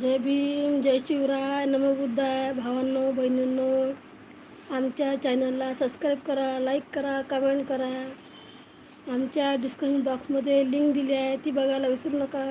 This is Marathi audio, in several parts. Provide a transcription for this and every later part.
जय भीम जय शिवराय नमबुद्धाय भावांनो बहिणींनो. आमच्या चॅनलला सबस्क्राईब करा लाईक करा कमेंट करा. आमच्या डिस्क्रिप्शन बॉक्समध्ये लिंक दिली आहे ती बघायला विसरू नका.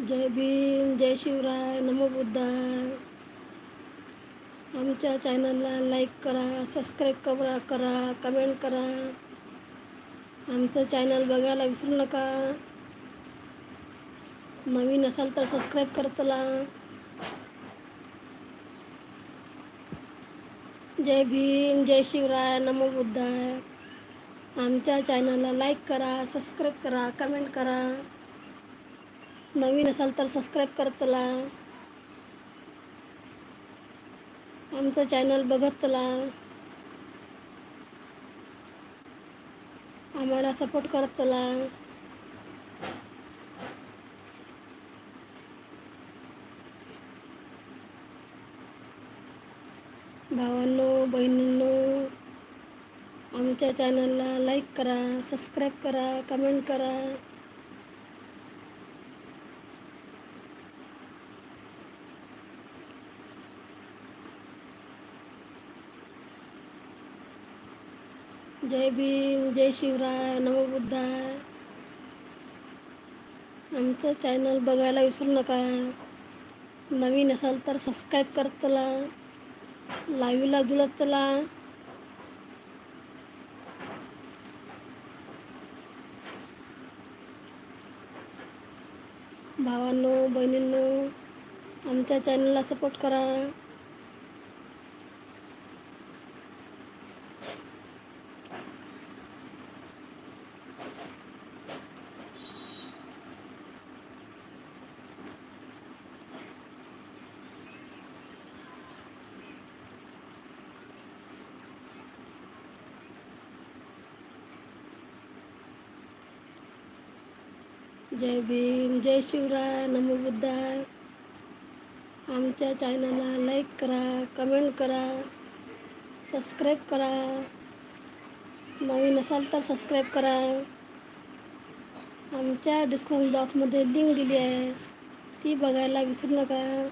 जय भीम जय शिवराय नमो बुद्धाय आमच्या चॅनलला लाईक करा सबस्क्राईब करा करा कमेंट करा. आमचं चॅनल बघायला विसरू नका. नवीन असाल तर सबस्क्राईब करत चला. जय भीम जय शिवराय नमो बुद्धाय आमच्या चॅनलला लाईक करा सबस्क्राईब करा कमेंट करा. नवीन असाल तर सबस्क्राईब करत चला. आमचं चॅनल बघत चला. आम्हाला सपोर्ट करत चला. भावांनो बहिणींनो आमच्या चॅनलला लाईक करा सबस्क्राईब करा कमेंट करा. जय भीम जय शिवराय नमोबुद्धाय आमचं चॅनल बघायला विसरू नका. नवीन असाल तर सबस्क्राईब करत चला. लाईव्हला जुळत चला. भावांनो बहिणींनो आमच्या चॅनलला सपोर्ट करा. जय भीम जय शिवराय नमो बुद्धाय आमच्या चॅनलला लाईक करा कमेंट करा सबस्क्राईब करा. नवीन असाल तर सबस्क्राईब करा. आमच्या डिस्क्रिप्शन बॉक्समध्ये लिंक दिली आहे. ती बघायला विसरू नका.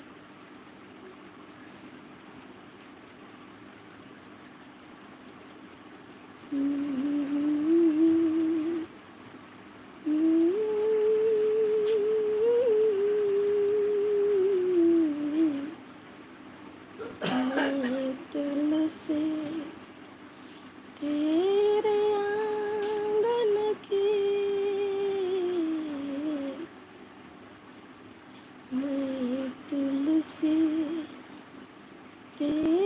तेरे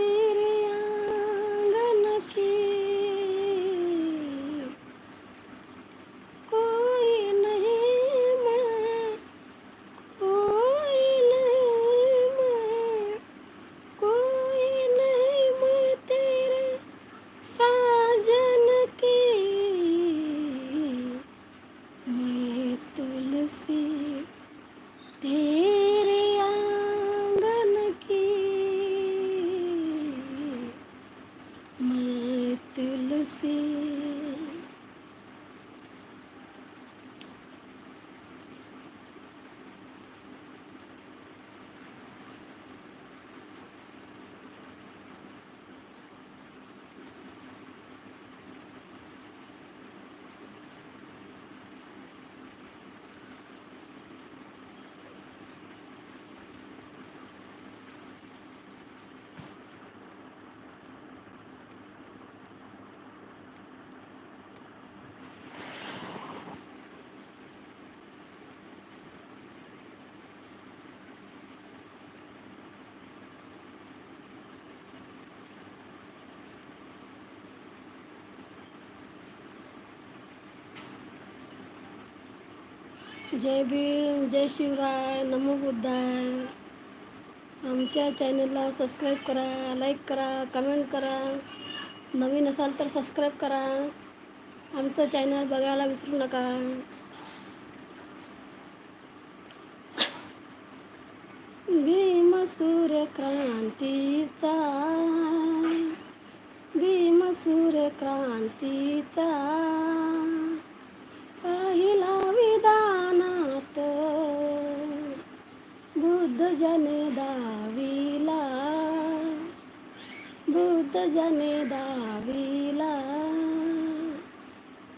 जय भीम जय शिवराय नमो बुद्धाय. आमच्या चॅनलला सबस्क्राईब करा लाईक करा कमेंट करा. नवीन असाल तर सबस्क्राईब करा. आमचं चॅनल बघायला विसरू नका. भीम सूर्यक्रांतीचा भीम सूर्यक्रांतीचा पहिला विधानात बुद्ध जने दाविला. बुद्ध जने दाविला.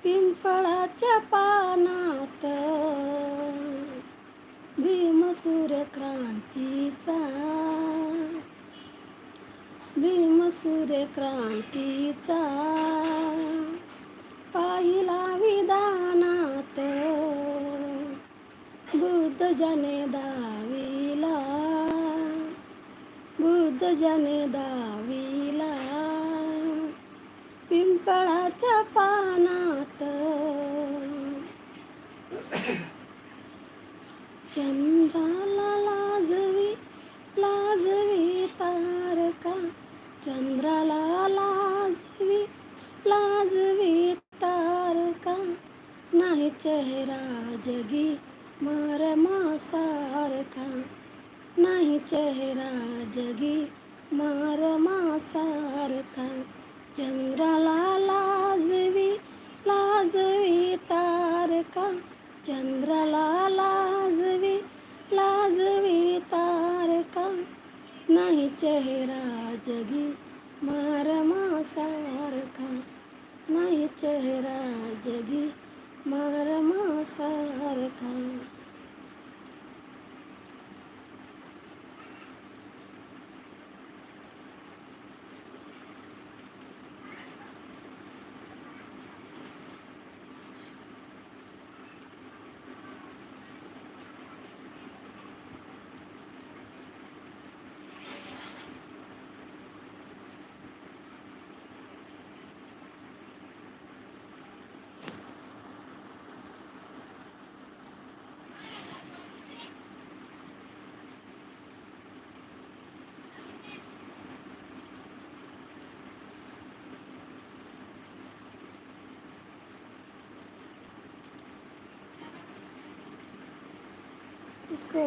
पिंपळाच्या पानात भीम सूर्यक्रांतीचा भीम सूर्यक्रांतीचा पाहिला विधानात बुद्ध जने जने दाविला पिंपळाच्या पानात चंद्राला लाजवी लाजवी तारका. चंद्राला लाजवी लाजवी तारका. नाही चेहरा जगी मारमासारखा. नाही चेहरा जगी मारमासारखा चंद्राला लाजवी लाजवी तारका चंद्राला लाजवी लाजवी तारका नाही चेहरा जगी मारमासारखा नाही चेहरा जगी मारमासारखा इतकं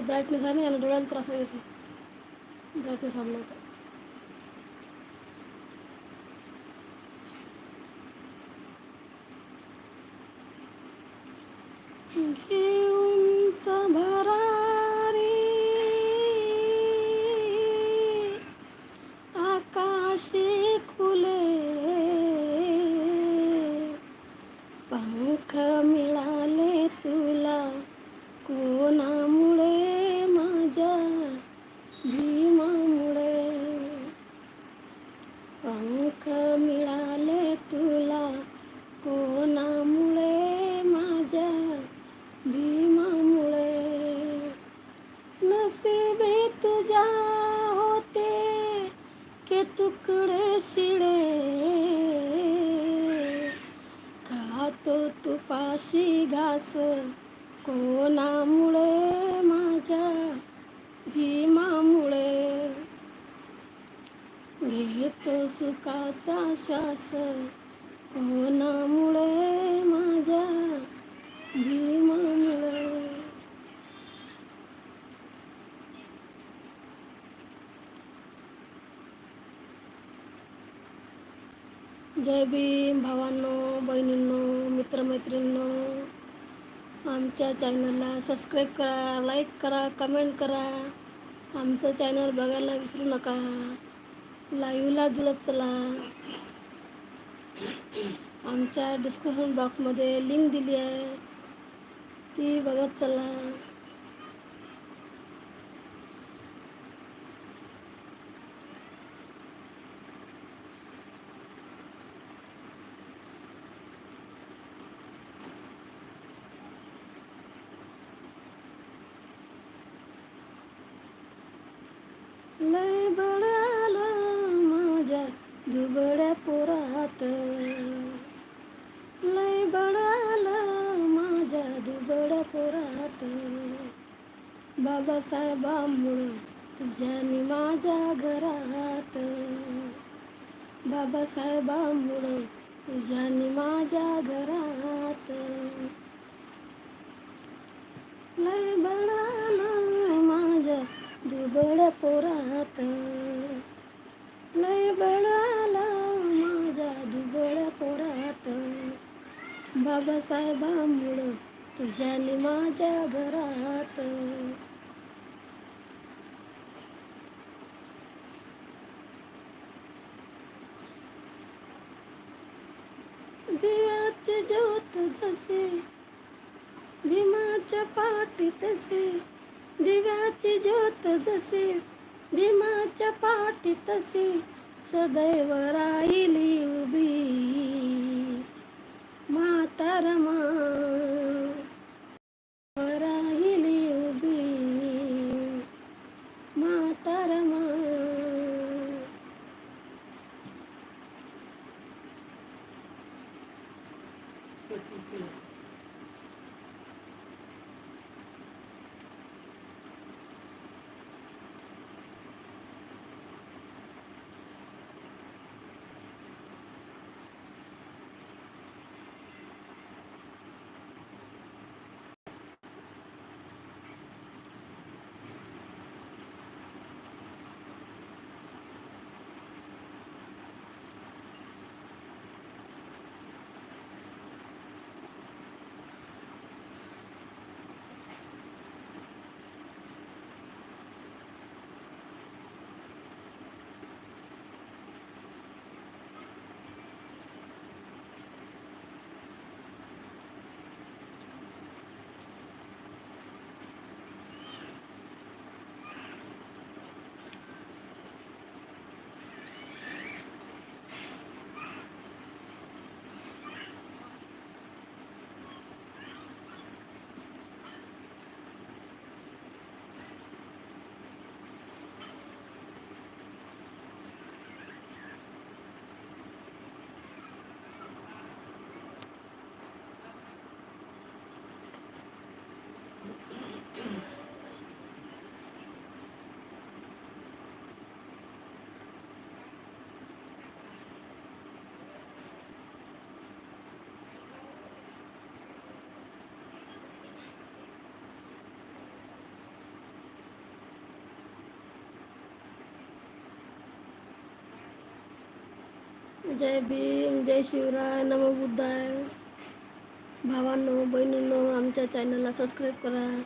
బ్రైట్నెస్ అని ఇలా డ్యూయల్ క్రాస్ అవుతుంది. బ్రైట్నెస్ అన్నమాట तुपाशी कोणामुळे माझ्या भीमामुळे? घेतो सुखाचा श्वास कोणामुळे माझ्या भीमामुळे? जय भीम भावांनो बहिणींनो मित्रमैत्रिणींनो आमच्या चॅनलला सबस्क्राईब करा लाईक करा कमेंट करा. आमचं चॅनल बघायला विसरू नका. लाईव्हला जुळत चला. आमच्या डिस्क्रिप्शन बॉक्समध्ये लिंक दिली आहे. ती बघत चला लय बळ आलं माझ्या दुबड्या पोरात. लय बडाला आलं माझ्या दुबड्या पोरात. घरात बाबासाहेबांमुळं तुझ्यानी माझ्या घरात. बाबासाहेबांमुळं तुझ्यानी माझ्या घरात. लय बडाला माझ्या दुबळ पोरात. लय बळाला माझ्या दुबळ्या पोरात. बाबासाहेबांमुळं तुझ्यानी माझ्या घरात. दिव्याची ज्योत जसे भीमाच्या पाठी तसे दिव्याची ज्योत जसे भीमाच्या पाठी तशी सदैव राहिली उभी. जय भीम जय शिवराय नमो बुद्धाय. भावांनो बहिणींनो आमच्या चॅनलला सबस्क्राईब करा.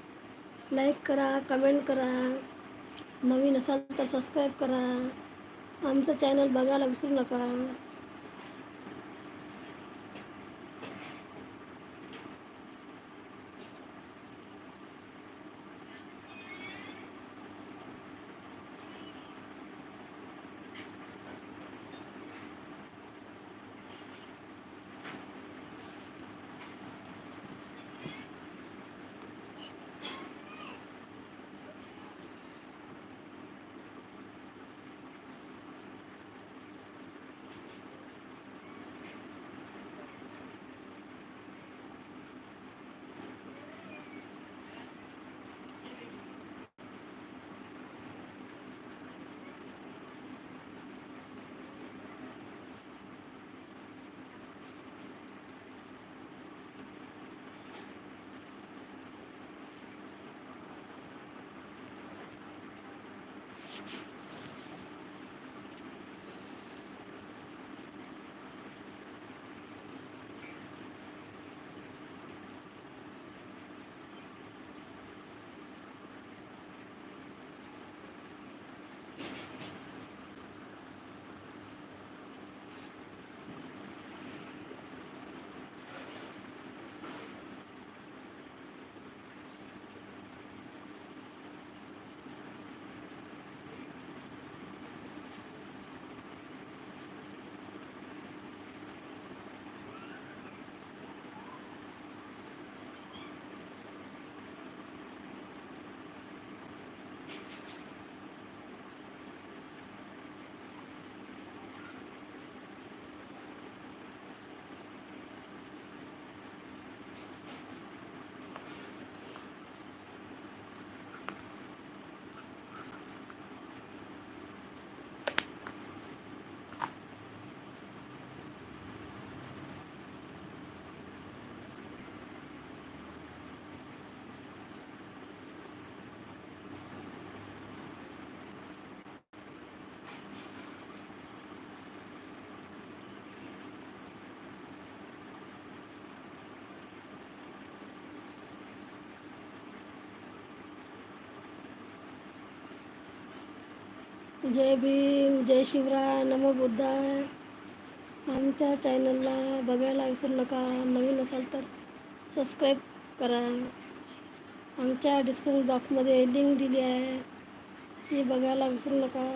लाईक करा कमेंट करा. नवीन असाल तर सबस्क्राईब करा. आमचं चॅनल बघायला विसरू नका. जय भीम जय शिवराय नमो बुद्धाय. आमच्या चॅनलला बघायला विसरू नका नवीन असाल तर सबस्क्राईब करा. आमच्या डिस्क्रिप्शन बॉक्समध्ये लिंक दिली आहे ती बघायला विसरू नका.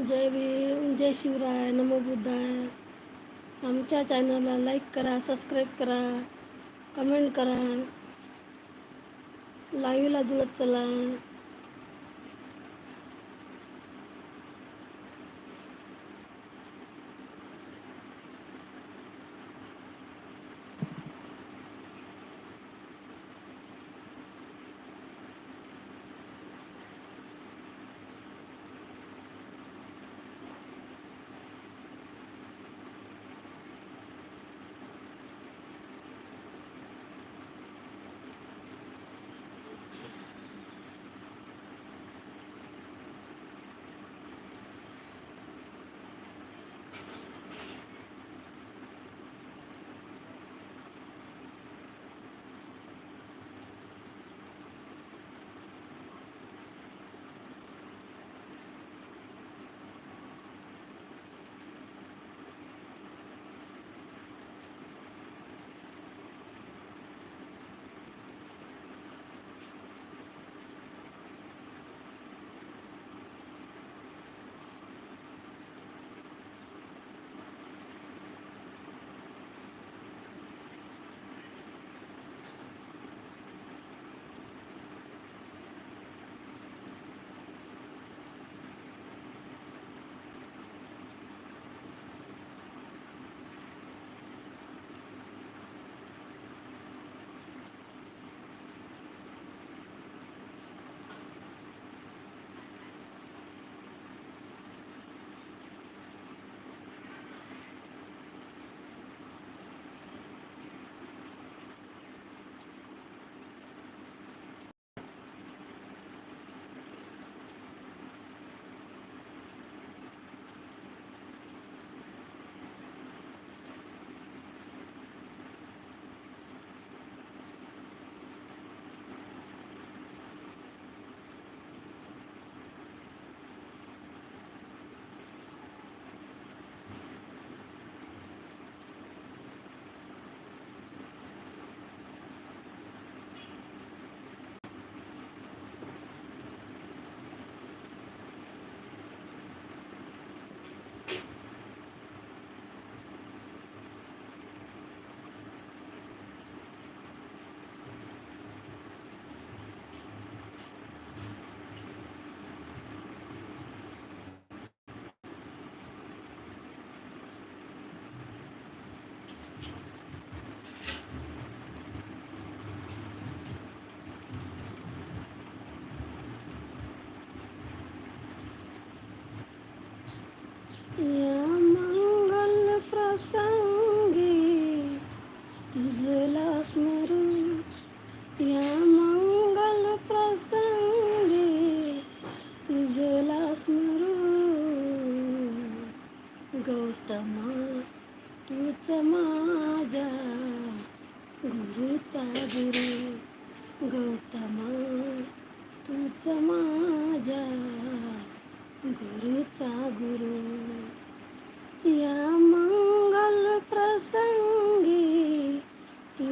जय भीम जय शिवराय नमो बुद्धाय. आमच्या चॅनलला लाईक करा सबस्क्राईब करा कमेंट करा. लाईव्हला जुळत चला.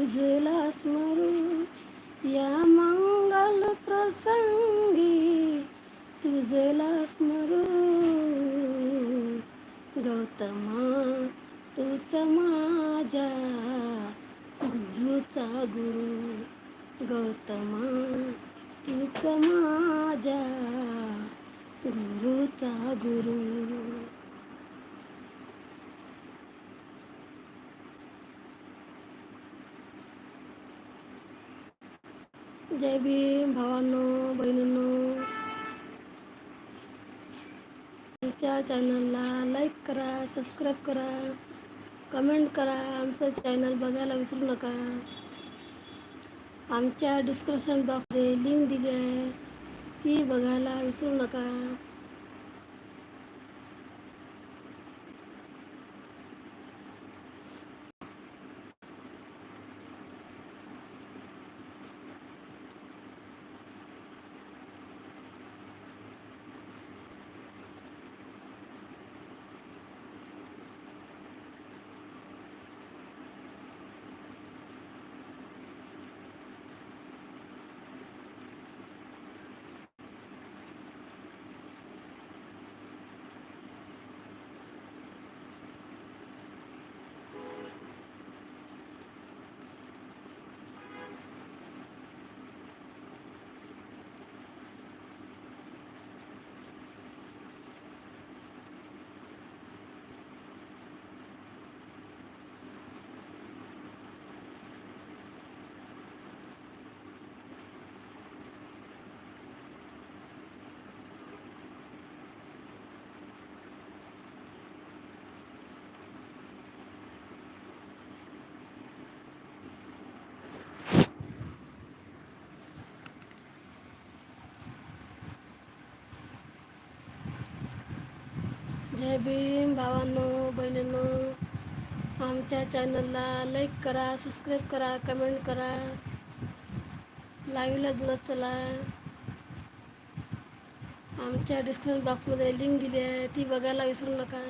तुझला स्मरू या मंगल प्रसंगी तुझला स्मरू गौतमा तूच माझ्या गुरुचा गुरु. गौतमा तूच माझ्या गुरुचा गुरु. जय भीम भावांनो बहिणींनो. आमच्या चॅनलला लाईक करा सबस्क्राईब करा कमेंट करा. आमचं चॅनल बघायला विसरू नका. आमच्या डिस्क्रिप्शन बॉक्समध्ये लिंक दिली आहे. ती बघायला विसरू नका. जय भीम भावांनो बहिणींनो आमच्या चॅनलला लाईक करा सबस्क्राईब करा कमेंट करा. लाईव्हला जुळत चला. आमच्या डिस्क्रिप्शन बॉक्समध्ये लिंक दिली आहे ती बघायला विसरू नका.